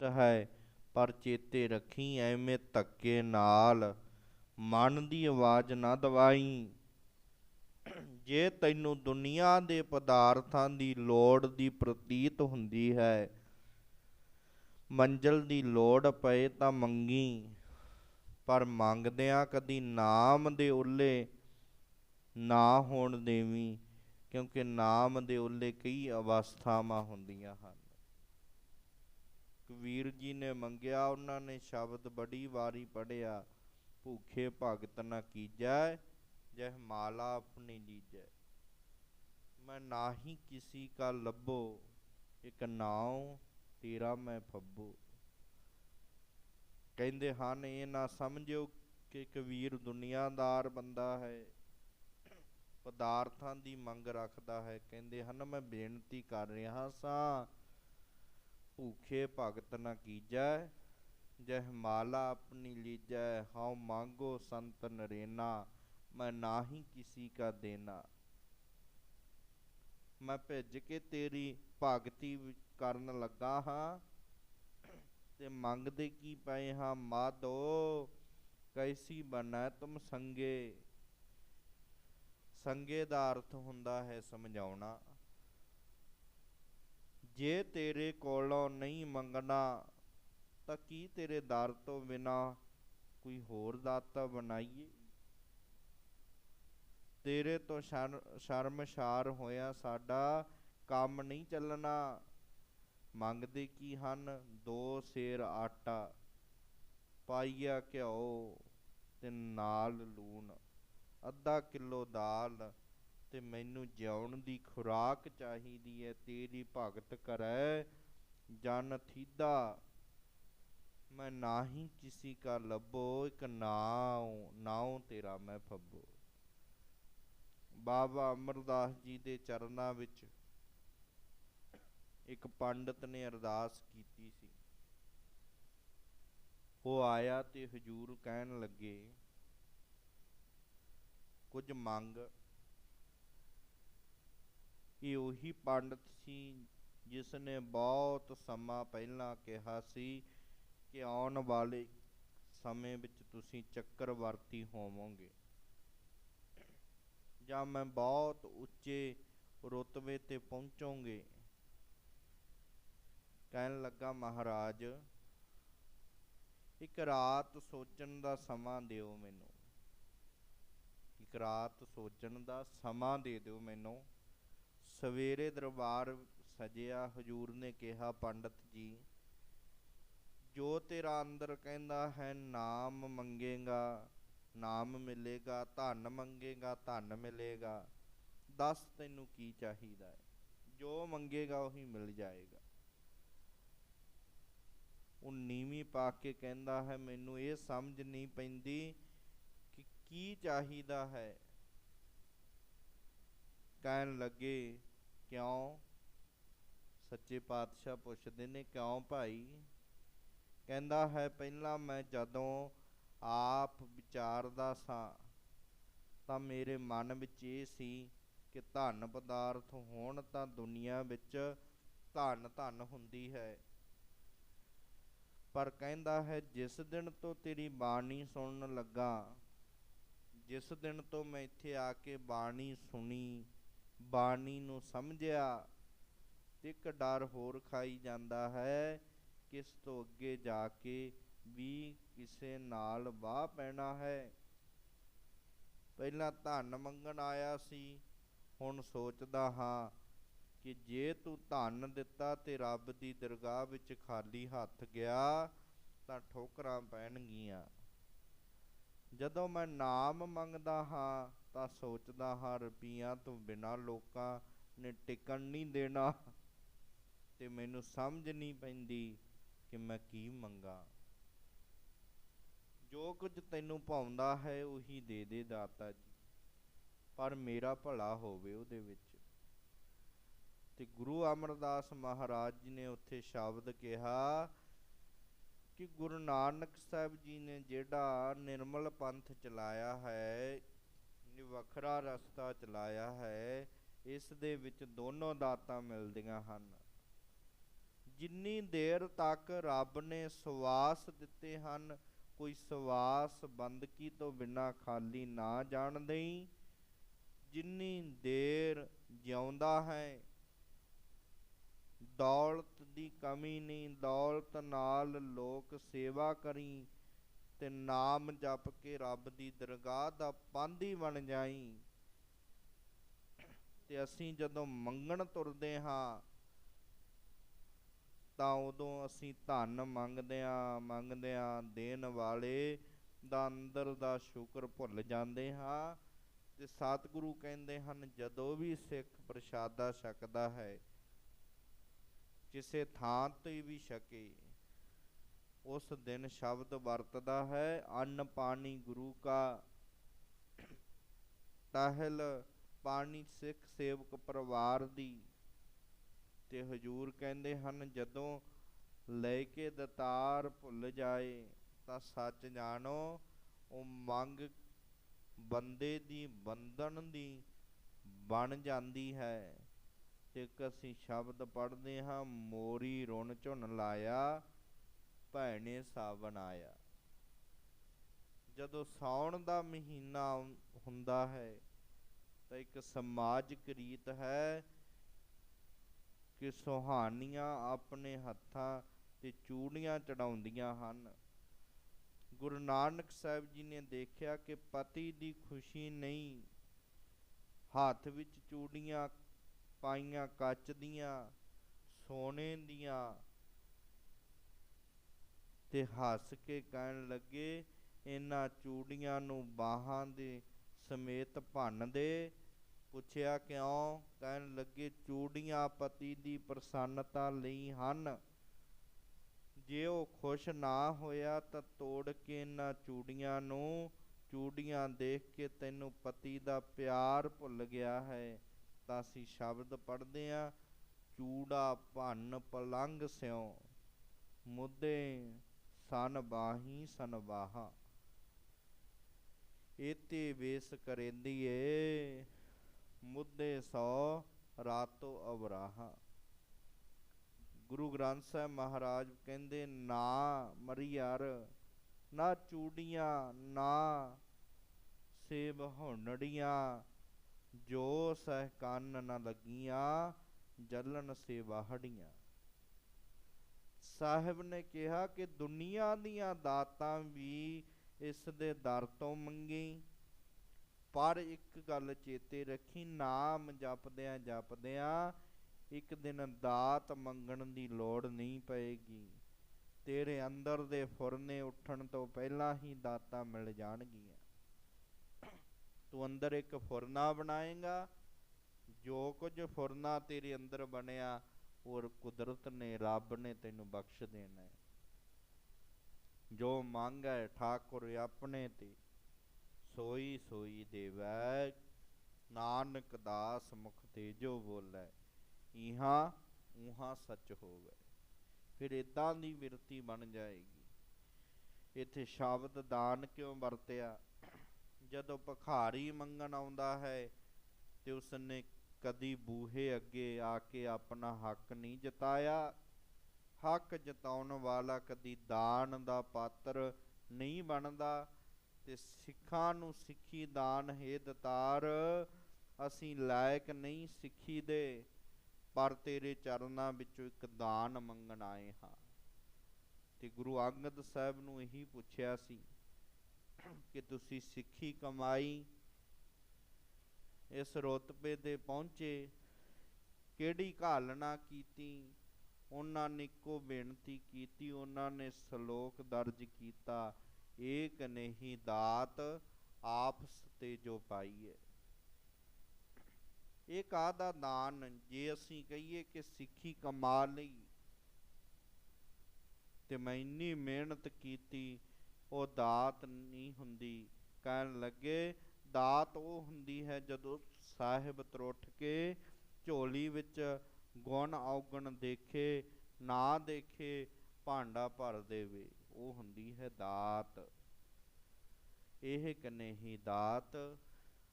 ਹੈ, ਪਰ ਚੇਤੇ ਰੱਖੀ, ਐਵੇਂ ਧੱਕੇ ਨਾਲ ਮਨ ਦੀ ਆਵਾਜ਼ ਨਾ ਦਵਾਈ। ਜੇ ਤੈਨੂੰ ਦੁਨੀਆ ਦੇ ਪਦਾਰਥਾਂ ਦੀ ਲੋੜ ਦੀ ਪ੍ਰਤੀਤ ਹੁੰਦੀ ਹੈ, ਮੰਜ਼ਲ ਦੀ ਲੋੜ ਪਏ ਤਾਂ ਮੰਗੀ, ਪਰ ਮੰਗਦਿਆਂ ਕਦੀ ਨਾਮ ਦੇ ਉੱਲੇ ਨਾ ਹੋਣ ਦੇਵੀ, ਕਿਉਂਕਿ ਨਾਮ ਦੇ ਉੱਲੇ ਕਈ ਅਵਸਥਾਵਾਂ ਹੁੰਦੀਆਂ ਹਨ। ਕਬੀਰ ਜੀ ਨੇ ਮੰਗਿਆ, ਉਹਨਾਂ ਨੇ ਸ਼ਬਦ ਬੜੀ ਵਾਰੀ ਪੜਿਆ ਭੂਖੇ ਭਗਤ ਨਾ ਕੀਜੈ, ਜਹ ਮਾਲਾ ਆਪਣੀ ਲੀਜੈ। ਮੈਂ ਨਾਹੀ ਕਿਸੀ ਕਾ ਲੱਭੋ, ਇਕ ਨਾਉ ਤੇਰਾ ਮੈਂ ਫੱਬੋ। ਕਹਿੰਦੇ ਹਨ, ਇਹ ਨਾ ਸਮਝਿਓ ਕਿ ਕਬੀਰ ਦੁਨੀਆਦਾਰ ਬੰਦਾ ਹੈ, ਪਦਾਰਥਾਂ ਦੀ ਮੰਗ ਰੱਖਦਾ ਹੈ। ਕਹਿੰਦੇ ਹਨ, ਮੈਂ ਬੇਨਤੀ ਕਰ ਰਿਹਾ ਸਾਂ ਭੂਖੇ ਭਗਤ ਨ ਕੀਜੈ, ਜਹ ਮਾਲਾ ਆਪਣੀ ਲੀਜੈ, ਹਉ ਮੰਗੋ ਸੰਤ ਨਰੇਨਾ, ਮੈਂ ਨਾਹੀ ਕਿਸੀ ਕਾ ਦੇਣਾ ਮੈਂ ਭਿੱਜ ਕੇ ਤੇਰੀ ਭਗਤੀ ਕਰਨ ਲੱਗਾ ਹਾਂ, ਤੇ ਮੰਗਦੇ ਕੀ ਪਏ ਹਾਂ? ਮਾਦੋ ਕੈਸੀ ਬਨੈ ਤੁਮ ਸੰਗੇ? ਸੰਗੇ ਦਾ ਅਰਥ ਹੁੰਦਾ ਹੈ ਸਮਝਾਉਣਾ। ਜੇ ਤੇਰੇ ਕੋਲੋਂ ਨਹੀਂ ਮੰਗਣਾ, ਤਾਂ ਕੀ ਤੇਰੇ ਦਰ ਤੋਂ ਬਿਨਾ ਕੋਈ ਹੋਰ ਦਾਤਾ ਬਣਾਈਏ? ਤੇਰੇ ਤੋਂ ਸ਼ਰਮਸ਼ਾਰ ਹੋਇਆ ਸਾਡਾ ਕੰਮ ਨਹੀਂ ਚੱਲਣਾ। ਮੰਗਦੇ ਕੀ ਹਨ? ਦੋ ਸੇਰ ਆਟਾ, ਪਾਈਆ ਘਿਓ ਤੇ ਨਾਲ ਲੂਣ, ਅੱਧਾ ਕਿਲੋ ਦਾਲ ਤੇ ਮੈਨੂੰ ਜਿਉਣ ਦੀ ਖੁਰਾਕ ਚਾਹੀਦੀ ਹੈ, ਤੇਰੀ ਭਗਤ ਕਰੈ, ਜਨ ਥੀਦਾ। ਮੈਂ ਨਾਹੀ ਕਿਸੀ ਕਾ ਲੱਭੋ, ਇੱਕ ਨਾਉ ਨਾਉ ਤੇਰਾ ਮੈਂ ਫੱਬੋ। ਬਾਬਾ ਅਮਰਦਾਸ ਜੀ ਦੇ ਚਰਨਾਂ ਵਿੱਚ ਇੱਕ ਪੰਡਤ ਨੇ ਅਰਦਾਸ ਕੀਤੀ ਸੀ। ਉਹ ਆਇਆ ਤੇ ਹਜੂਰ ਕਹਿਣ ਲੱਗੇ, ਕੁਝ ਮੰਗ। ਇਹ ਉਹੀ ਪੰਡਤ ਸੀ ਜਿਸ ਨੇ ਬਹੁਤ ਸਮਾਂ ਪਹਿਲਾਂ ਕਿਹਾ ਸੀ ਕਿ ਆਉਣ ਵਾਲੇ ਸਮੇਂ ਵਿੱਚ ਤੁਸੀਂ ਚੱਕਰਵਰਤੀ ਹੋਵੋਗੇ। ਜਾਂ ਮੈਂ ਬਹੁਤ ਉੱਚੇ ਰੁਤਬੇ ਤੇ ਪਹੁੰਚੋਗੇ। ਕਹਿਣ ਲੱਗਾ ਮਹਾਰਾਜ, ਇੱਕ ਰਾਤ ਸੋਚਣ ਦਾ ਸਮਾਂ ਦਿਓ ਮੈਨੂੰ। ਇੱਕ ਰਾਤ ਸੋਚਣ ਦਾ ਸਮਾਂ ਦੇ ਦਿਓ ਮੈਨੂੰ। ਸਵੇਰੇ ਦਰਬਾਰ ਸਜਿਆ, ਹਜੂਰ ਨੇ ਕਿਹਾ, ਪੰਡਤ ਜੀ, ਜੋ ਤੇਰਾ ਅੰਦਰ ਕਹਿੰਦਾ ਹੈ, ਨਾਮ ਮੰਗੇਗਾ, ਨਾਮ ਮਿਲੇਗਾ, ਧਨ ਮੰਗੇਗਾ, ਧਨ ਮਿਲੇਗਾ, ਦੱਸ ਤੈਨੂੰ ਕੀ ਚਾਹੀਦਾ ਹੈ? ਜੋ ਮੰਗੇਗਾ, ਉਹੀ ਮਿਲ ਜਾਏਗਾ। ਉਹ ਨੀਵੀਂ ਪਾ ਕੇ ਕਹਿੰਦਾ ਹੈ, ਮੈਨੂੰ ਇਹ ਸਮਝ ਨਹੀਂ ਪੈਂਦੀ ਕਿ ਕੀ ਚਾਹੀਦਾ ਹੈ? ਕਹਿਣ ਲੱਗੇ, ਕਿਉਂ? ਸੱਚੇ ਪਾਤਸ਼ਾਹ ਪੁੱਛਦੇ ਨੇ, ਕਿਉਂ ਭਾਈ? ਕਹਿੰਦਾ ਹੈ, ਪਹਿਲਾਂ ਮੈਂ ਜਦੋਂ ਆਪ ਵਿਚਾਰਦਾ ਸਾਂ, ਤਾਂ ਮੇਰੇ ਮਨ ਵਿੱਚ ਇਹ ਸੀ ਕਿ ਧਨ ਪਦਾਰਥ ਹੋਣ ਤਾਂ ਦੁਨੀਆ ਵਿੱਚ ਧਨ ਧਨ ਹੁੰਦੀ ਹੈ। ਪਰ ਕਹਿੰਦਾ ਹੈ, ਜਿਸ ਦਿਨ ਤੋਂ ਤੇਰੀ ਬਾਣੀ ਸੁਣਨ ਲੱਗਾ, ਜਿਸ ਦਿਨ ਤੋਂ ਮੈਂ ਇੱਥੇ ਆ ਕੇ ਬਾਣੀ ਸੁਣੀ ਬਾਣੀ ਨੂੰ ਸਮਝਿਆ, ਇੱਕ ਡਰ ਹੋਰ ਖਾਈ ਜਾਂਦਾ ਹੈ, ਕਿਸ ਤੋਂ ਅੱਗੇ ਜਾ ਕੇ ਵੀ ਕਿਸੇ ਨਾਲ ਵਾਹ ਪੈਣਾ ਹੈ। ਪਹਿਲਾਂ ਧਨ ਮੰਗਣ ਆਇਆ ਸੀ, ਹੁਣ ਸੋਚਦਾ ਹਾਂ ਕਿ ਜੇ ਤੂੰ ਧਨ ਦਿੱਤਾ ਤੇ ਰੱਬ ਦੀ ਦਰਗਾਹ ਵਿੱਚ ਖਾਲੀ ਹੱਥ ਗਿਆ, ਤਾਂ ਠੋਕਰਾਂ ਪੈਣਗੀਆਂ। ਜਦੋਂ ਮੈਂ ਨਾਮ ਮੰਗਦਾ ਹਾਂ ਤਾਂ ਸੋਚਦਾ ਹਾਂ, ਰੁਪਈਆਂ ਤੋਂ ਬਿਨਾ ਲੋਕਾਂ ਨੇ ਟਿਕਣ ਨਹੀਂ ਦੇਣਾ। ਤੇ ਮੈਨੂੰ ਸਮਝ ਨਹੀਂ ਪੈਂਦੀ ਕਿ ਮੈਂ ਕੀ ਮੰਗਾ। ਜੋ ਕੁਝ ਤੈਨੂੰ ਭਾਉਂਦਾ ਹੈ, ਉਹੀ ਦੇ ਦੇ ਦਾਤਾ ਜੀ। ਪਰ ਮੇਰਾ ਭਲਾ ਹੋਵੇ ਉਹਦੇ ਵਿੱਚ। ਤੇ ਗੁਰੂ ਅਮਰਦਾਸ ਮਹਾਰਾਜ ਜੀ ਨੇ ਉੱਥੇ ਸ਼ਬਦ ਕਿਹਾ ਕਿ ਗੁਰੂ ਨਾਨਕ ਸਾਹਿਬ ਜੀ ਨੇ ਜਿਹੜਾ ਨਿਰਮਲ ਪੰਥ ਚਲਾਇਆ ਹੈ ਵੱਖਰਾ ਰਸਤਾ ਚਲਾਇਆ ਹੈ, ਇਸ ਦੇ ਵਿੱਚ ਦੋਨੋਂ ਦਾਤਾਂ ਮਿਲਦੀਆਂ ਹਨ। ਜਿੰਨੀ ਦੇਰ ਤੱਕ ਰੱਬ ਨੇ ਸਵਾਸ ਦਿੱਤੇ ਹਨ, ਕੋਈ ਸਵਾਸ ਬੰਦਗੀ ਤੋਂ ਬਿਨਾ ਖਾਲੀ ਨਾ ਜਾਣ ਦੇਈ। ਜਿੰਨੀ ਦੇਰ ਜਿਉਂਦਾ ਹੈ ਦੌਲਤ ਦੀ ਕਮੀ ਨਹੀਂ, ਦੌਲਤ ਨਾਲ ਲੋਕ ਸੇਵਾ ਕਰੀ ਤੇ ਨਾਮ ਜਪ ਕੇ ਰੱਬ ਦੀ ਦਰਗਾਹ ਦਾ ਪਾਂਦੀ ਬਣ ਜਾਈ। ਤੇ ਅਸੀਂ ਜਦੋਂ ਮੰਗਣ ਤੁਰਦੇ ਹਾਂ, ਤਾਂ ਉਦੋਂ ਅਸੀਂ ਧਨ ਮੰਗਦੇ ਆ ਮੰਗਦੇ ਆ ਦੇਣ ਵਾਲੇ ਦਾ ਅੰਦਰ ਦਾ ਸ਼ੁਕਰ ਭੁੱਲ ਜਾਂਦੇ ਹਾਂ ਤੇ ਸਤਿਗੁਰੂ ਕਹਿੰਦੇ ਹਨ, ਜਦੋਂ ਵੀ ਸਿੱਖ ਪ੍ਰਸ਼ਾਦਾ ਛਕਦਾ ਹੈ ਕਿਸੇ ਥਾਂ ਤੇ ਵੀ ਛਕੇ। ਉਸ ਦਿਨ ਸ਼ਬਦ ਵਰਤਦਾ ਹੈ, ਅੰਨ ਪਾਣੀ ਗੁਰੂ ਕਾ ਟਹਿਲ, ਪਾਣੀ ਸਿੱਖ ਸੇਵਕ ਪਰਿਵਾਰ ਦੀ। ਤੇ ਹਜੂਰ ਕਹਿੰਦੇ ਹਨ, ਜਦੋਂ ਲੈ ਕੇ ਦਤਾਰ ਭੁੱਲ ਜਾਏ, ਤਾਂ ਸੱਚ ਜਾਣੋ, ਉਹ ਮੰਗ ਬੰਦੇ ਦੀ ਬੰਧਨ ਦੀ ਬਣ ਜਾਂਦੀ ਹੈ। ਇੱਕ ਅਸੀਂ ਸ਼ਬਦ ਪੜ੍ਹਦੇ ਹਾਂ, ਮੋਰੀ ਰੁਣ ਝੁਨ ਲਾਇਆ, ਭੈਣੇ ਸਾਵਣ ਆਇਆ। ਜਦੋਂ ਸਾਉਣ ਦਾ ਮਹੀਨਾ ਹੁੰਦਾ ਹੈ, ਤਾਂ ਇੱਕ ਸਮਾਜਿਕ ਰੀਤ ਹੈ ਕਿ ਸੁਹਾਨੀਆਂ ਆਪਣੇ ਹੱਥਾਂ ਤੇ ਚੂੜੀਆਂ ਚੜਾਉਂਦੀਆਂ ਹਨ। ਗੁਰੂ ਨਾਨਕ ਸਾਹਿਬ ਜੀ ਨੇ ਦੇਖਿਆ ਕਿ ਪਤੀ ਦੀ ਖੁਸ਼ੀ ਨਹੀਂ, ਹੱਥ ਵਿੱਚ ਚੂੜੀਆਂ ਪਾਈਆਂ ਕੱਚ ਦੀਆਂ, ਸੋਨੇ ਦੀਆਂ। ਤੇ ਹੱਸ ਕੇ ਕਹਿਣ ਲੱਗੇ ਇਹਨਾਂ ਚੂੜੀਆਂ ਨੂੰ ਬਾਹਾਂ ਦੇ ਸਮੇਤ ਭੰਨ ਦੇ। ਪੁੱਛਿਆ, ਕਿਉਂ? ਕਹਿਣ ਲੱਗੇ, ਚੂੜੀਆਂ ਪਤੀ ਦੀ ਪ੍ਰਸੰਨਤਾ ਲਈ ਹਨ। ਜੇ ਉਹ ਖੁਸ਼ ਨਾ ਹੋਇਆ ਤਾਂ ਤੋੜ ਕੇ ਇਹਨਾਂ ਚੂੜੀਆਂ ਨੂੰ, ਚੂੜੀਆਂ ਦੇਖ ਕੇ ਤੈਨੂੰ ਪਤੀ ਦਾ ਪਿਆਰ ਭੁੱਲ ਗਿਆ ਹੈ। ਤਾਂ ਅਸੀਂ ਸ਼ਬਦ ਪੜ੍ਹਦੇ ਆ ਚੂੜਾ, ਭੰਨ ਪਲੰਗ ਸਿਉ। ਮੁੱਦੇ, ਸਨ ਬਾਹੀ, ਸਨ ਬਾਹਾ। ਏਤੇ ਵੇਸ ਕਰੇਂਦੀਏ, ਮੁੱਦੇ ਸੋ, ਰਾਤੋ ਅਵਰਾਹਾ। ਗੁਰੂ ਗ੍ਰੰਥ ਸਾਹਿਬ ਮਹਾਰਾਜ ਕਹਿੰਦੇ, ਨਾ ਮਰੀਆਰ ਨਾ ਚੂੜੀਆਂ, ਨਾ ਸੇਬ ਹੋਣੜੀਆਂ। ਜੋ ਸਹਿ ਕੰਨ ਨ ਲੱਗੀਆਂ, ਜਲਨ ਸੇਵਾਹੜੀਆਂ ਸਾਹਿਬ ਨੇ ਕਿਹਾ ਕਿ ਦੁਨੀਆ ਦੀਆਂ ਦਾਤਾਂ ਵੀ ਇਸ ਦੇ ਦਰ ਤੋਂ ਮੰਗੀ, ਪਰ ਇੱਕ ਗੱਲ ਚੇਤੇ ਰੱਖੀ, ਨਾਮ ਜਪਦਿਆਂ ਜਪਦਿਆਂ ਇੱਕ ਦਿਨ ਦਾਤ ਮੰਗਣ ਦੀ ਲੋੜ ਨਹੀਂ ਪਏਗੀ। ਤੇਰੇ ਅੰਦਰ ਦੇ ਫੁਰਨੇ ਉੱਠਣ ਤੋਂ ਪਹਿਲਾਂ ਹੀ ਦਾਤਾਂ ਮਿਲ ਜਾਣਗੀਆਂ। ਤੂੰ ਅੰਦਰ ਇੱਕ ਫੁਰਨਾ ਬਣਾਏਗਾ, ਜੋ ਕੁਝ ਫੁਰਨਾ ਤੇਰੇ ਅੰਦਰ ਬਣਿਆ ਔਰ ਕੁਦਰਤ ਨੇ, ਰੱਬ ਨੇ ਤੈਨੂੰ ਬਖਸ਼ ਦੇਣਾ ਹੈ। ਜੋ ਹੈ, ਠਾਕੁਰ ਆਪਣੇ ਤੇ, ਸੋਈ ਸੋਈ ਦੇਵੈ ਨਾਨਕ ਦਾਸ ਮੁਖ ਤੇ ਜੋ ਬੋਲੇ, ਇਹਾਂ ਉਹਾਂ ਸੱਚ ਹੋਵੇ। ਫਿਰ ਇਦਾਂ ਦੀ ਵਿਰਤੀ ਬਣ ਜਾਏਗੀ। ਇੱਥੇ ਸ਼ਬਦ ਦਾਨ ਕਿਉਂ ਵਰਤਿਆ? ਜਦੋਂ ਭਖਾਰੀ ਮੰਗਣ ਆਉਂਦਾ ਹੈ ਤੇ ਉਸਨੇ ਕਦੀ ਬੂਹੇ ਅੱਗੇ ਆ ਕੇ ਆਪਣਾ ਹੱਕ ਨਹੀਂ ਜਤਾਇਆ। ਹੱਕ ਜਤਾਉਣ ਵਾਲਾ ਕਦੀ ਦਾਨ ਦਾ ਪਾਤਰ ਨਹੀਂ ਬਣਦਾ ਤੇ ਸਿੱਖਾਂ ਨੂੰ ਸਿੱਖੀ ਦਾਨ ਹੈ ਦਤਾਰ, ਅਸੀਂ ਲਾਇਕ ਨਹੀਂ ਸਿੱਖੀ ਦੇ, ਪਰ ਤੇਰੇ ਚਰਨਾਂ ਵਿੱਚੋਂ ਇੱਕ ਦਾਨ ਮੰਗਣ ਆਏ ਹਾਂ। ਤੇ ਗੁਰੂ ਅੰਗਦ ਸਾਹਿਬ ਨੂੰ ਇਹੀ ਪੁੱਛਿਆ ਸੀ ਕਿ ਤੁਸੀਂ ਸਿੱਖੀ ਕਮਾਈ ਇਸ ਰਤਬੇ ਤੇ ਪਹੁੰਚੇ, ਕਿਹੜੀ ਘਾਲਣਾ ਕੀਤੀ, ਉਹਨਾਂ ਨੇ ਇੱਕੋ ਬੇਨਤੀ ਕੀਤੀ, ਉਹਨਾਂ ਨੇ ਸ਼ਲੋਕ ਦਰਜ ਕੀਤਾ, ਏਕ ਨਹੀਂ ਦਾਤ ਆਪਸ ਤੇ ਜੋ ਪਾਈਏ। ਇਹ ਕਾਹਦਾ ਦਾਨ ਜੇ ਅਸੀਂ ਕਹੀਏ ਕਿ ਸਿੱਖੀ ਕਮਾ ਲਈ, ਤੇ ਮੈਂ ਇੰਨੀ ਮਿਹਨਤ ਕੀਤੀ ਉਹ ਦਾਤ ਨਹੀਂ ਹੁੰਦੀ। ਕਹਿਣ ਲੱਗੇ, ਦਾਤ ਉਹ ਹੁੰਦੀ ਹੈ ਜਦੋਂ ਸਾਹਿਬ ਤਰੁੱਠ ਕੇ ਝੋਲੀ ਵਿੱਚ ਗੁਣ ਔਗਣ ਦੇਖੇ, ਨਾ ਦੇਖੇ, ਭਾਂਡਾ ਭਰ ਦੇਵੇ। ਉਹ ਹੁੰਦੀ ਹੈ ਦਾਤ। ਇਹ ਕਨੇ ਹੀ ਦਾਤ।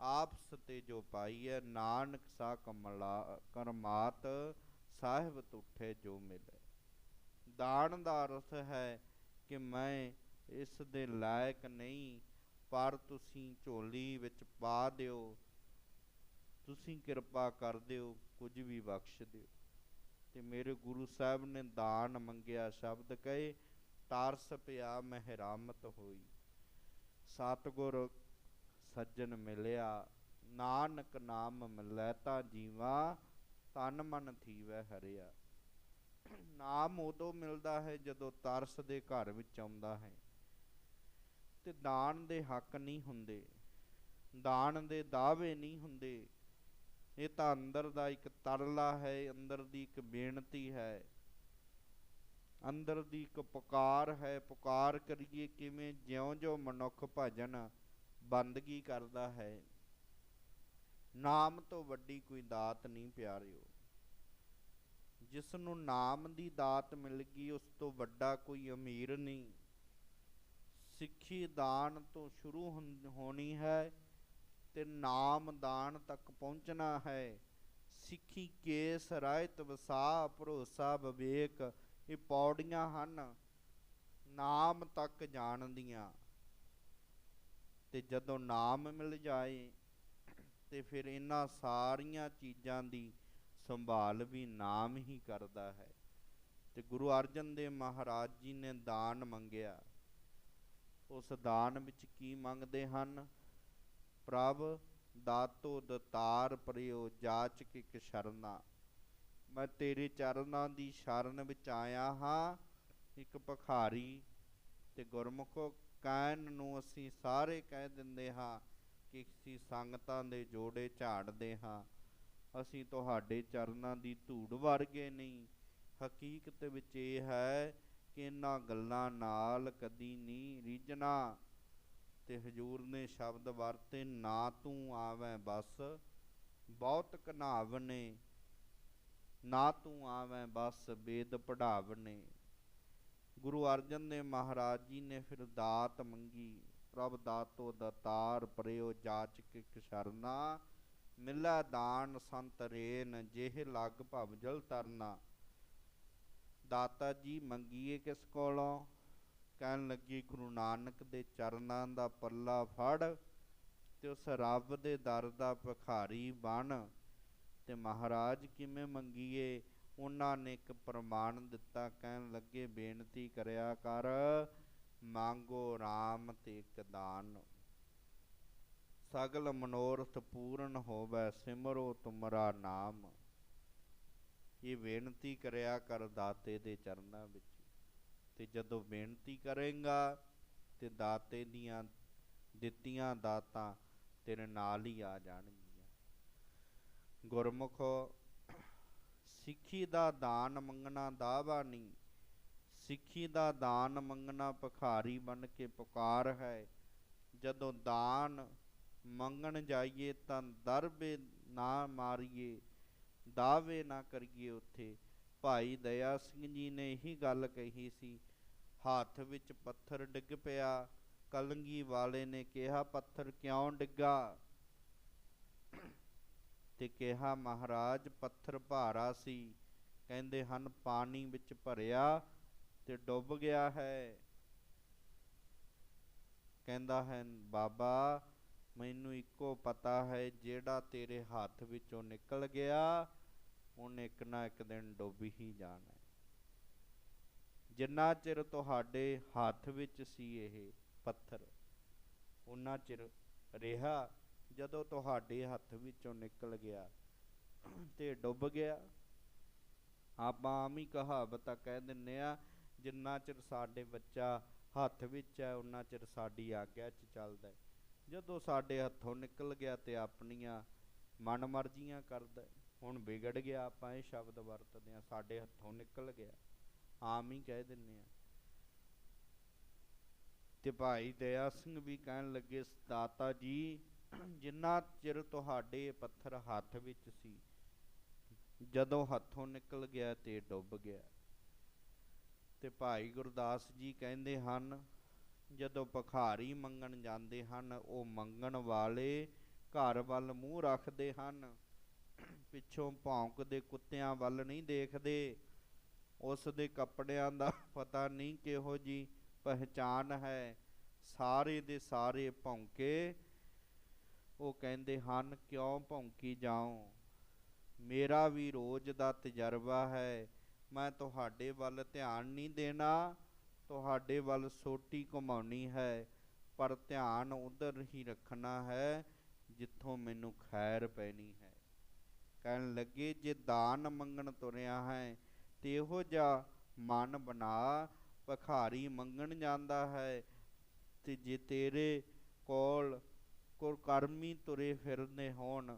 ਆਪਸ ਤੇ ਜੋ ਪਾਈ ਹੈ, ਨਾਨਕ ਸਾ ਕਮਲਾ ਕਰਮਾਤ, ਸਾਹਿਬ ਤੁਠੇ ਜੋ ਮਿਲੇ। ਦਾਨ ਦਾ ਅਰਥ ਹੈ ਕਿ ਮੈਂ ਇਸ ਦੇ ਲਾਇਕ ਨਹੀਂ, ਪਰ ਤੁਸੀਂ ਝੋਲੀ ਵਿੱਚ ਪਾ ਦਿਓ। ਤੁਸੀਂ ਕਿਰਪਾ ਕਰ ਦਿਓ, ਕੁਝ ਵੀ ਬਖਸ਼ ਦਿਓ। ਤੇ ਮੇਰੇ ਗੁਰੂ ਸਾਹਿਬ ਨੇ ਦਾਨ ਮੰਗਿਆ, ਸ਼ਬਦ ਕਹੇ, ਤਾਰਸ ਪਿਆ, ਮਹਿਰਾਮਤ ਹੋਈ। ਸਤਗੁਰ ਸੱਜਣ ਮਿਲਿਆ, ਨਾਨਕ ਨਾਮ ਮਿਲੈ ਤਾਂ ਜੀਵਾ, ਤਨ ਮਨ ਥੀਵੈ ਹਰਿਆ। ਨਾਮ ਉਦੋਂ ਮਿਲਦਾ ਹੈ ਜਦੋਂ ਤਰਸ ਦੇ ਘਰ ਵਿੱਚ ਆਉਂਦਾ ਹੈ। ਤੇ ਦਾਨ ਦੇ ਹੱਕ ਨਹੀਂ ਹੁੰਦੇ, ਦਾਨ ਦੇ ਦਾਅਵੇ ਨਹੀਂ ਹੁੰਦੇ। ਇਹ ਤਾਂ ਅੰਦਰ ਦਾ ਇੱਕ ਤਰਲਾ ਹੈ, ਅੰਦਰ ਦੀ ਇੱਕ ਬੇਨਤੀ ਹੈ। ਅੰਦਰ ਦੀ ਇੱਕ ਪੁਕਾਰ ਹੈ, ਪੁਕਾਰ ਕਰੀਏ ਕਿਵੇਂ ਜਿਉਂ-ਜਿਉਂ ਮਨੁੱਖ ਭਜਨ ਬੰਦਗੀ ਕਰਦਾ ਹੈ। ਨਾਮ ਤੋਂ ਵੱਡੀ ਕੋਈ ਦਾਤ ਨਹੀਂ ਪਿਆਰਿਓ। ਜਿਸ ਨੂੰ ਨਾਮ ਦੀ ਦਾਤ ਮਿਲ ਗਈ, ਉਸ ਤੋਂ ਵੱਡਾ ਕੋਈ ਅਮੀਰ ਨਹੀਂ। ਸਿੱਖੀ ਦਾਨ ਤੋਂ ਸ਼ੁਰੂ ਹੋਣੀ ਹੈ ਤੇ ਨਾਮ ਦਾਨ ਤੱਕ ਪਹੁੰਚਣਾ ਹੈ। ਸਿੱਖੀ ਕੇਸ, ਰਾਇਤ ਵਸਾ ਭਰੋਸਾ, ਵਿਵੇਕ ਇਹ ਪੌੜੀਆਂ ਹਨ। ਨਾਮ ਤੱਕ ਜਾਣਦੀਆਂ। ਤੇ ਜਦੋਂ ਨਾਮ ਮਿਲ ਜਾਏ ਤੇ ਫਿਰ ਇਹਨਾਂ ਸਾਰੀਆਂ ਚੀਜ਼ਾਂ ਦੀ ਸੰਭਾਲ ਵੀ ਨਾਮ ਹੀ ਕਰਦਾ ਹੈ। ਤੇ ਗੁਰੂ ਅਰਜਨ ਦੇਵ ਮਹਾਰਾਜ ਜੀ ਨੇ ਦਾਨ ਮੰਗਿਆ। ਉਸ ਦਾਨ ਵਿੱਚ ਕੀ ਮੰਗਦੇ ਹਨ? ਪ੍ਰਭ, ਦਾਤੋ ਦਤਾਰ ਪਰਿਓ ਜਾਚਕ ਇਕ ਸ਼ਰਨਾ। ਮੈਂ ਤੇਰੇ ਚਰਨਾਂ ਦੀ ਸ਼ਰਨ ਵਿੱਚ ਆਇਆ ਹਾਂ, ਇੱਕ ਭਖਾਰੀ। ਤੇ ਗੁਰਮੁਖੋ, ਕਹਿਣ ਨੂੰ ਅਸੀਂ ਸਾਰੇ ਕਹਿ ਦਿੰਦੇ ਹਾਂ ਕਿ ਅਸੀਂ ਸੰਗਤਾਂ ਦੇ ਜੋੜੇ ਝਾੜਦੇ ਹਾਂ। ਅਸੀਂ ਤੁਹਾਡੇ ਚਰਨਾਂ ਦੀ ਧੂੜ ਵਰਗੇ ਨਹੀਂ। ਹਕੀਕਤ ਵਿੱਚ ਇਹ ਹੈ ਇਹਨਾਂ ਗੱਲਾਂ ਨਾਲ ਕਦੀ ਨਹੀਂ ਰੀਝਣਾ? ਤੇ ਹਜੂਰ ਨੇ ਸ਼ਬਦ ਵਰਤੇ, ਨਾ ਤੂੰ ਆਵੇਂ ਬਸ, ਬਹੁਤ ਕਨਾਵਨੇ ਨਾ ਤੂੰ ਆਵੇਂ ਬਸ, ਬੇਦ ਪੜਾਵਨੇ। ਗੁਰੂ ਅਰਜਨ ਦੇ ਮਹਾਰਾਜ ਜੀ ਨੇ ਫਿਰ ਦਾਤ ਮੰਗੀ। ਪ੍ਰਭ ਦਾਤੋ ਦਤਾਰ ਪਰਿਓ ਜਾਚਕ ਇਕ ਸ਼ਰਨਾ ਮਿਲਾ ਦਾਨ ਸੰਤਰੇਨ ਜਿਹ ਲਗ ਭਵ ਜਲ ਤਰਨਾ। ਦਾਤਾ ਜੀ ਮੰਗੀਏ ਕਿਸ ਕੋਲੋਂ? ਕਹਿਣ ਲੱਗੀ, ਗੁਰੂ ਨਾਨਕ ਦੇ ਚਰਨਾਂ ਦਾ ਪੱਲਾ ਫੜ ਤੇ ਉਸ ਰੱਬ ਦੇ ਦਰ ਦਾ ਭਖਾਰੀ ਬਣ ਤੇ ਮਹਾਰਾਜ ਕਿਵੇਂ ਮੰਗੀਏ? ਉਹਨਾਂ ਨੇ ਇੱਕ ਪ੍ਰਮਾਣ ਦਿੱਤਾ, ਕਹਿਣ ਲੱਗੇ, ਬੇਨਤੀ ਕਰਿਆ ਕਰ, ਮੰਗੋ RAM ਤੇ ਇੱਕ ਦਾਨ। ਸਗਲ ਮਨੋਰਥ ਪੂਰਨ ਹੋਵੇ, ਸਿਮਰੋ ਤੁਮਰਾ ਨਾਮ। ਇਹ ਬੇਨਤੀ ਕਰਿਆ ਕਰ ਦਾਤੇ ਦੇ ਚਰਨਾਂ ਵਿੱਚ। ਤੇ ਜਦੋਂ ਬੇਨਤੀ ਕਰੇਗਾ, ਤੇ ਦਾਤੇ ਦੀਆਂ ਦਿੱਤੀਆਂ ਦਾਤਾਂ ਤੇਰੇ ਨਾਲ ਹੀ ਆ ਜਾਣਗੀਆਂ। ਗੁਰਮੁਖੋ, ਸਿੱਖੀ ਦਾ ਦਾਨ ਮੰਗਣਾ ਦਾਵਾ ਨਹੀਂ। ਸਿੱਖੀ ਦਾ ਦਾਨ ਮੰਗਣਾ ਭਖਾਰੀ ਬਣ ਕੇ ਪੁਕਾਰ ਹੈ। ਜਦੋਂ ਦਾਨ ਮੰਗਣ ਜਾਈਏ ਤਾਂ ਦਰਬੇ ਨਾ ਮਾਰੀਏ। ਦਾਅਵੇ ਨਾ ਕਰੀਏ ਉੱਥੇ। ਭਾਈ ਦਇਆ ਸਿੰਘ ਜੀ ਨੇ ਇਹੀ ਗੱਲ ਕਹੀ ਸੀ, ਹੱਥ ਵਿੱਚ ਪੱਥਰ ਡਿੱਗ ਪਿਆ, ਕਲੰਗੀ ਵਾਲੇ ਨੇ ਕਿਹਾ, ਪੱਥਰ ਕਿਉਂ ਡਿੱਗਾ? ਤੇ ਕਿਹਾ, ਮਹਾਰਾਜ, ਪੱਥਰ ਭਾਰਾ ਸੀ। ਕਹਿੰਦੇ ਹਨ, ਪਾਣੀ ਵਿੱਚ ਭਰਿਆ ਤੇ ਡੁੱਬ ਗਿਆ ਹੈ। ਕਹਿੰਦਾ ਹੈ, ਬਾਬਾ, ਮੈਨੂੰ ਇੱਕੋ ਪਤਾ ਹੈ, ਜਿਹੜਾ ਤੇਰੇ ਹੱਥ ਵਿੱਚੋਂ ਨਿਕਲ ਗਿਆ ਉਹਨੇ ਇੱਕ ਨਾ ਇੱਕ ਦਿਨ ਡੁੱਬ ਹੀ ਜਾਣਾ ਜਿੰਨਾ ਚਿਰ ਤੁਹਾਡੇ ਹੱਥ ਵਿੱਚ ਸੀ ਇਹ ਪੱਥਰ ਉਹਨਾਂ ਚਿਰ ਰਿਹਾ ਜਦੋਂ ਤੁਹਾਡੇ ਹੱਥ ਵਿੱਚੋਂ ਨਿਕਲ ਗਿਆ ਤੇ ਡੁੱਬ ਗਿਆ। ਆਪਾਂ ਆਮ ਹੀ ਕਹਾਵਤਾਂ ਕਹਿ ਦਿੰਨੇ ਆ, ਜਿੰਨਾ ਚਿਰ ਸਾਡੇ ਬੱਚਾ ਹੱਥ ਵਿੱਚ ਹੈ ਉਹਨਾਂ ਚਿਰ ਸਾਡੀ ਆਗਿਆ 'ਚ ਚੱਲਦਾ ਜਦੋਂ ਸਾਡੇ ਹੱਥੋਂ ਨਿਕਲ ਗਿਆ ਤੇ ਆਪਣੀਆਂ ਮਨ ਮਰਜ਼ੀਆਂ ਕਰਦਾ ਹੁਣ ਵਿਗੜ ਗਿਆ ਆਪਾਂ ਇਹ ਸ਼ਬਦ ਵਰਤਦੇ ਆ ਸਾਡੇ ਹੱਥੋਂ ਨਿਕਲ ਗਿਆ। ਆਮ ਹੀ ਕਹਿ ਦਿੰਨੇ ਆ ਤੇ ਭਾਈ ਦਇਆ ਸਿੰਘ ਵੀ ਕਹਿਣ ਲੱਗੇ, ਦਾਤਾ ਜੀ, ਜਿੰਨਾ ਚਿਰ ਤੁਹਾਡੇ ਪੱਥਰ ਹੱਥ ਵਿੱਚ ਸੀ, ਜਦੋਂ ਹੱਥੋਂ ਨਿਕਲ ਗਿਆ ਤੇ ਡੁੱਬ ਗਿਆ। ਤੇ ਭਾਈ ਗੁਰਦਾਸ ਜੀ ਕਹਿੰਦੇ ਹਨ, ਜਦੋਂ ਭਖਾਰੀ ਮੰਗਣ ਜਾਂਦੇ ਹਨ, ਉਹ ਮੰਗਣ ਵਾਲੇ ਘਰ ਵੱਲ ਮੂੰਹ ਰੱਖਦੇ ਹਨ। ਪਿੱਛੋਂ ਭੌਂਕਦੇ ਕੁੱਤਿਆਂ ਵੱਲ ਨਹੀਂ ਦੇਖਦੇ, ਉਸ ਦੇ ਕੱਪੜਿਆਂ ਦਾ ਪਤਾ ਨਹੀਂ ਕਿਹੋ ਜੀ ਪਹਿਚਾਨ ਹੈ। ਸਾਰੇ ਦੇ ਸਾਰੇ ਭੌਂਕੇ, ਉਹ ਕਹਿੰਦੇ ਹਨ, ਕਿਉਂ ਭੌਂਕੀ ਜਾਉ? ਮੇਰਾ ਵੀ ਰੋਜ਼ ਦਾ ਤਜਰਬਾ ਹੈ। ਮੈਂ ਤੁਹਾਡੇ ਵੱਲ ਧਿਆਨ ਨਹੀਂ ਦੇਣਾ। ਤੁਹਾਡੇ ਵੱਲ ਸੋਟੀ ਘੁਮਾਉਣੀ ਹੈ, ਪਰ ਧਿਆਨ ਉਧਰ ਹੀ ਰੱਖਣਾ ਹੈ, ਜਿੱਥੋਂ ਮੈਨੂੰ ਖੈਰ ਪੈਣੀ ਕਹਿਣ ਲੱਗੇ, ਜੇ ਦਾਨ ਮੰਗਣ ਤੁਰਿਆ ਹੈ, ਤੇ ਇਹੋ ਜਿਹਾ ਮਨ ਬਣਾ, ਭਖਾਰੀ ਮੰਗਣ ਜਾਂਦਾ ਹੈ, ਤੇ ਜੇ ਤੇਰੇ ਕੋਲ ਕੋ ਕਰਮੀ ਤੁਰੇ ਫਿਰਦੇ ਹੋਣ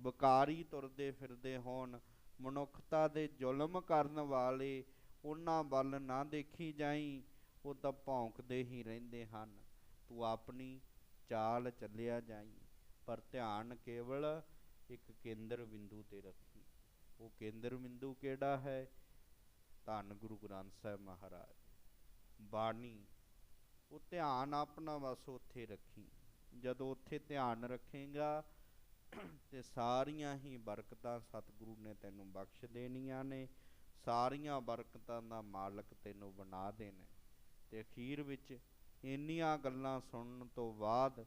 ਬਕਾਰੀ ਤੁਰਦੇ ਫਿਰਦੇ ਹੋਣ, ਮਨੁੱਖਤਾ ਦੇ ਜ਼ੁਲਮ ਕਰਨ ਵਾਲੇ ਉਹਨਾਂ ਵੱਲ ਨਾ ਦੇਖੀ ਜਾਈ, ਉਹ ਤਾਂ ਭੌਂਕਦੇ ਹੀ ਰਹਿੰਦੇ ਹਨ। ਤੂੰ ਆਪਣੀ ਚਾਲ ਚੱਲਿਆ ਜਾਈ, ਪਰ ਧਿਆਨ ਕੇਵਲ ਇੱਕ ਕੇਂਦਰ ਬਿੰਦੂ ਤੇ ਰੱਖੀ। ਉਹ ਕੇਂਦਰ ਬਿੰਦੂ ਕਿਹੜਾ ਹੈ? ਧੰਨ ਗੁਰੂ ਗ੍ਰੰਥ ਸਾਹਿਬ ਮਹਾਰਾਜ। ਬਾਣੀ, ਉਹ ਧਿਆਨ ਆਪਣਾ ਬਸ ਉੱਥੇ ਰੱਖੀ। ਜਦੋਂ ਉੱਥੇ ਧਿਆਨ ਰੱਖੇਗਾ, ਤੇ ਸਾਰੀਆਂ ਹੀ ਬਰਕਤਾਂ ਸਤਿਗੁਰੂ ਨੇ ਤੈਨੂੰ ਬਖਸ਼ ਦੇਣੀਆਂ ਨੇ। ਸਾਰੀਆਂ ਬਰਕਤਾਂ ਦਾ ਮਾਲਕ ਤੈਨੂੰ ਬਣਾ ਦੇਣਾ ਤੇ ਅਖੀਰ ਵਿੱਚ ਇੰਨੀਆਂ ਗੱਲਾਂ ਸੁਣਨ ਤੋਂ ਬਾਅਦ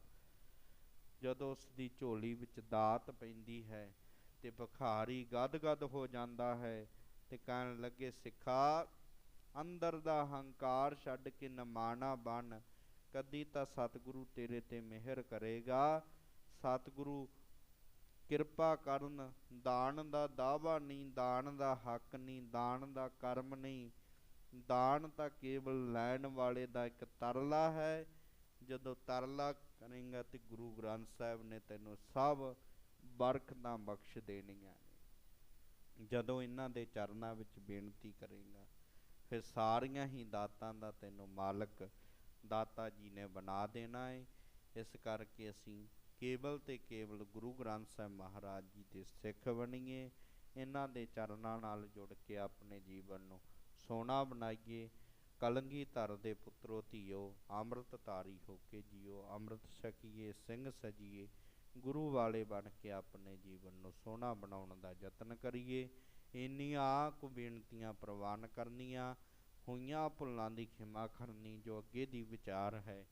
ਜਦੋਂ ਉਸ ਦੀ ਝੋਲੀ ਵਿੱਚ ਦਾਤ ਪੈਂਦੀ ਹੈ ਤੇ ਭਖਾਰੀ ਗਦ-ਗਦ ਹੋ ਜਾਂਦਾ ਹੈ ਤੇ ਕਹਿਣ ਲੱਗੇ, ਸਿੱਖਾ, ਅੰਦਰ ਦਾ ਹੰਕਾਰ ਛੱਡ ਕੇ ਨਮਾਣਾ ਬਣ। ਕਦੀ ਤਾਂ ਸਤਿਗੁਰੂ ਤੇਰੇ ਤੇ ਮਿਹਰ ਕਰੇਗਾ। ਸਤਿਗੁਰੂ, ਕਿਰਪਾ ਕਰਨ। ਦਾਨ ਦਾ ਦਾਵਾ ਨਹੀਂ, ਦਾਨ ਦਾ ਹੱਕ ਨਹੀਂ, ਦਾਨ ਦਾ ਕਰਮ ਨਹੀਂ। ਦਾਨ ਤਾਂ ਕੇਵਲ ਲੈਣ ਵਾਲੇ ਦਾ ਇੱਕ ਤਰਲਾ ਹੈ। ਜਦੋਂ ਤਰਲਾ ਕਰੇਗਾ ਤੇ ਗੁਰੂ ਗ੍ਰੰਥ ਸਾਹਿਬ ਨੇ ਤੈਨੂੰ ਸਭ ਬਰਕਤਾਂ ਬਖਸ਼ ਦੇਣੀਆਂ ਨੇ। ਜਦੋਂ ਇਹਨਾਂ ਦੇ ਚਰਨਾਂ ਵਿੱਚ ਬੇਨਤੀ ਕਰੇਗਾ, ਫਿਰ ਸਾਰੀਆਂ ਹੀ ਦਾਤਾਂ ਦਾ ਤੈਨੂੰ ਮਾਲਕ ਦਾਤਾ ਜੀ ਨੇ ਬਣਾ ਦੇਣਾ ਹੈ ਇਸ ਕਰਕੇ ਅਸੀਂ ਕੇਵਲ ਤੇ ਕੇਵਲ ਗੁਰੂ ਗ੍ਰੰਥ ਸਾਹਿਬ ਮਹਾਰਾਜ ਜੀ ਦੇ ਸਿੱਖ ਬਣੀਏ, ਇਹਨਾਂ ਦੇ ਚਰਨਾਂ ਨਾਲ ਜੁੜ ਕੇ ਆਪਣੇ ਜੀਵਨ ਨੂੰ ਸੋਨਾ ਬਣਾਈਏ। ਕਲੰਗੀ ਧਰ ਦੇ ਪੁੱਤਰੋ ਧੀਓ, ਅੰਮ੍ਰਿਤ ਧਾਰੀ ਹੋ ਕੇ ਜੀਓ, ਅੰਮ੍ਰਿਤ ਛਕੀਏ, ਸਿੰਘ ਸਜੀਏ, ਗੁਰੂ ਵਾਲੇ ਬਣ ਕੇ ਆਪਣੇ ਜੀਵਨ ਨੂੰ ਸੋਹਣਾ ਬਣਾਉਣ ਦਾ ਯਤਨ ਕਰੀਏ। ਇੰਨੀਆਂ ਕੁ ਬੇਨਤੀਆਂ ਪ੍ਰਵਾਨ ਕਰਨੀਆਂ, ਹੋਈਆਂ ਭੁੱਲਾਂ ਦੀ ਖਿਮਾ ਕਰਨੀ ਜੋ ਅੱਗੇ ਦੀ ਵਿਚਾਰ ਹੈ,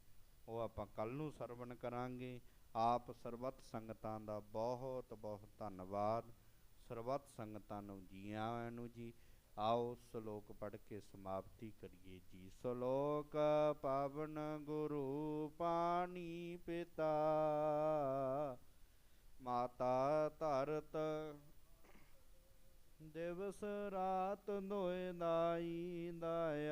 ਉਹ ਆਪਾਂ ਕੱਲ ਨੂੰ ਸਰਵਣ ਕਰਾਂਗੇ। ਆਪ ਸਰਬੱਤ ਸੰਗਤਾਂ ਦਾ ਬਹੁਤ ਬਹੁਤ ਧੰਨਵਾਦ। ਸਰਬੱਤ ਸੰਗਤਾਂ ਨੂੰ ਜੀ ਆਇਆਂ ਨੂੰ ਜੀ। ਆਓ ਸ਼ਲੋਕ ਪੜ੍ਹ ਕੇ ਸਮਾਪਤੀ ਕਰੀਏ ਜੀ। ਸ਼ਲੋਕ ਪਾਵਨ ਗੁਰੂ ਪਾਣੀ ਪਿਤਾ, ਮਾਤਾ ਧਰਤ, ਦਿਵਸ ਰਾਤ ਦੋਇ ਦਾਈ ਦਾਇਆ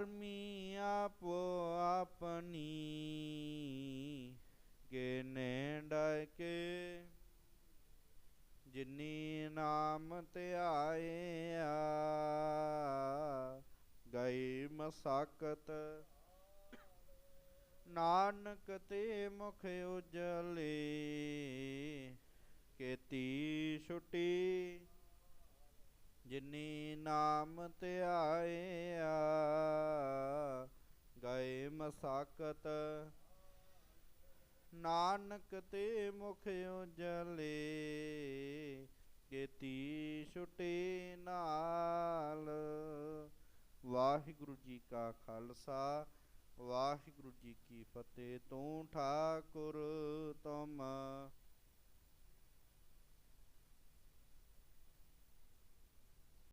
ਕਰਮੀ ਆਪੋ ਆਪਣੀ ਕੇ ਨੇ ਕੇ ਜਿਨੀ ਨਾਮ ਧਿਆਇਆ ਗਈ ਮਸਾਕਤ। ਨਾਨਕ ਤੇ ਮੁਖ ਉਜਲੇ, ਕੀਤੀ ਛੁਟੀ, ਜਿਨੀ ਨਾਮ ਧਿਆਇਆ ਗਏ ਮਸਾਕਤ ਨਾਨਕ ਤੇ ਮੁਖ ਉਜਲੇ ਕੀਤੀ ਛੁਟੇ ਨਾਲ। ਵਾਹਿਗੁਰੂ ਜੀ ਕਾ ਖਾਲਸਾ, ਵਾਹਿਗੁਰੂ ਜੀ ਕੀ ਫਤਿਹ। ਤੂੰ ਠਾਕੁਰ ਤੁਮ